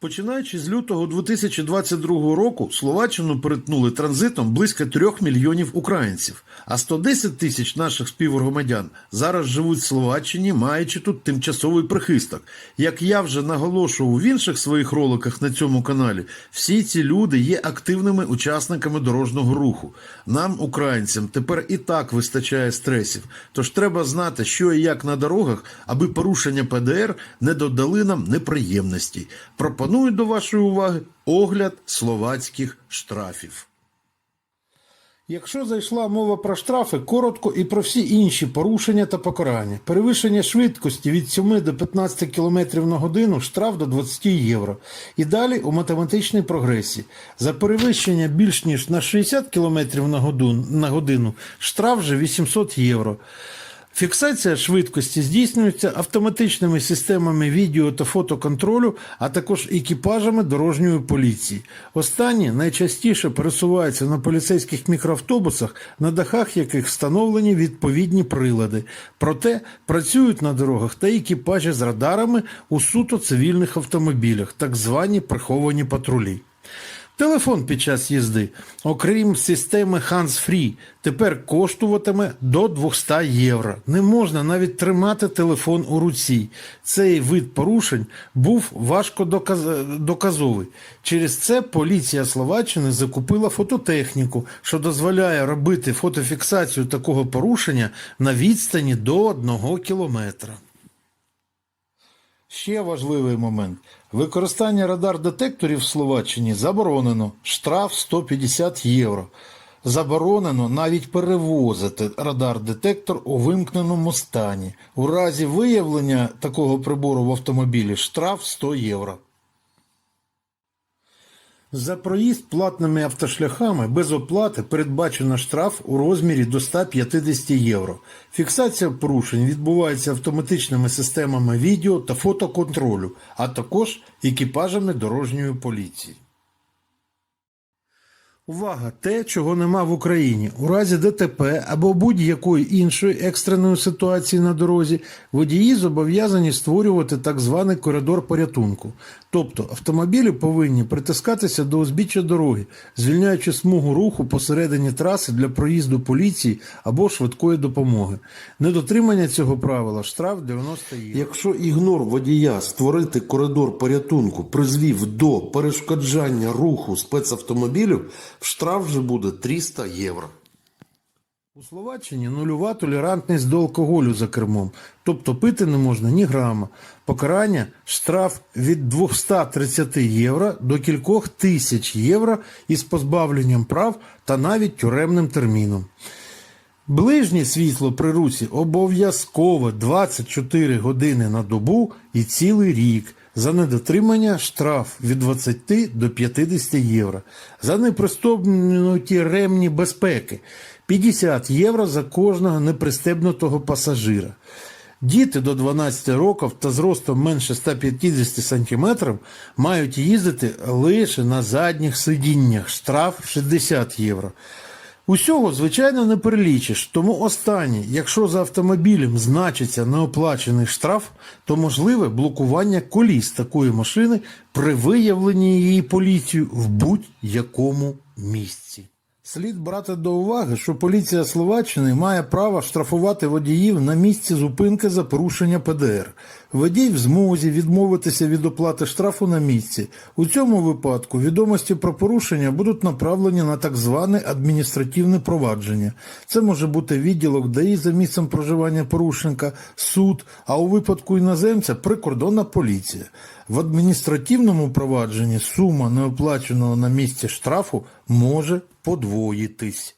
Починаючи з лютого 2022 року, Словаччину перетнули транзитом близько 3 мільйонів українців, а 110 тисяч наших співгромадян зараз живуть в Словаччині, маючи тут тимчасовий прихисток. Як я вже наголошував в інших своїх роликах на цьому каналі, всі ці люди є активними учасниками дорожнього руху. Нам, українцям, тепер і так вистачає стресів. Тож треба знати, що і як на дорогах, аби порушення ПДР не додали нам неприємностей. Пропоную до вашої уваги огляд словацьких штрафів. Якщо зайшла мова про штрафи, коротко і про всі інші порушення та покарання. Перевищення швидкості від 7 до 15 км на годину штраф до 20 євро. І далі у математичній прогресії. За перевищення більш ніж на 60 км на годину, штраф вже 800 євро. Фіксація швидкості здійснюється автоматичними системами відео та фотоконтролю, а також екіпажами дорожньої поліції. Останні найчастіше пересуваються на поліцейських мікроавтобусах, на дахах яких встановлені відповідні прилади. Проте працюють на дорогах та екіпажі з радарами у суто цивільних автомобілях, так звані приховані патрулі. Телефон під час їзди, окрім системи Hands Free, тепер коштуватиме до 200 євро. Не можна навіть тримати телефон у руці. Цей вид порушень був важко доказ- доказовий. Через це поліція Словаччини закупила фототехніку, що дозволяє робити фотофіксацію такого порушення на відстані до 1 кілометра. Ще важливий момент. Використання радар-детекторів в Словаччині заборонено. Штраф 150 євро. Заборонено навіть перевозити радар-детектор у вимкненому стані. У разі виявлення такого прибору в автомобілі штраф 100 євро. За проїзд платними автошляхами без оплати передбачено штраф у розмірі до 150 євро. Фіксація порушень відбувається автоматичними системами відео та фотоконтролю, а також екіпажами дорожньої поліції. Увага! Те, чого нема в Україні. У разі ДТП або будь-якої іншої екстреної ситуації на дорозі водії зобов'язані створювати так званий коридор порятунку. Тобто автомобілі повинні притискатися до узбіччя дороги, звільняючи смугу руху посередині траси для проїзду поліції або швидкої допомоги. Недотримання цього правила штраф 90 євро. Якщо ігнор водія створити коридор порятунку призвів до перешкоджання руху спецавтомобілів, штраф вже буде 300 євро. У Словаччині нульова толерантність до алкоголю за кермом, тобто пити не можна ні грама. Покарання штраф від 230 євро до кількох тисяч євро із позбавленням прав та навіть тюремним терміном. Ближнє світло при русі обов'язково 24 години на добу і цілий рік. За недотримання штраф від 20 до 50 євро. За непристебнуті ремні безпеки 50 євро за кожного непристебнутого пасажира. Діти до 12 років та з ростом менше 150 см мають їздити лише на задніх сидіннях. Штраф 60 євро. Усього, звичайно, не перелічиш, тому останнє, якщо за автомобілем значиться неоплачений штраф, то можливе блокування коліс такої машини при виявленні її поліцією в будь-якому місці. Слід брати до уваги, що поліція Словаччини має право штрафувати водіїв на місці зупинки за порушення ПДР. Водій в змозі відмовитися від оплати штрафу на місці. У цьому випадку відомості про порушення будуть направлені на так зване адміністративне провадження. Це може бути відділок ДАІ за місцем проживання порушника, суд, а у випадку іноземця прикордонна поліція. В адміністративному провадженні сума неоплаченого на місці штрафу може подвоїтись.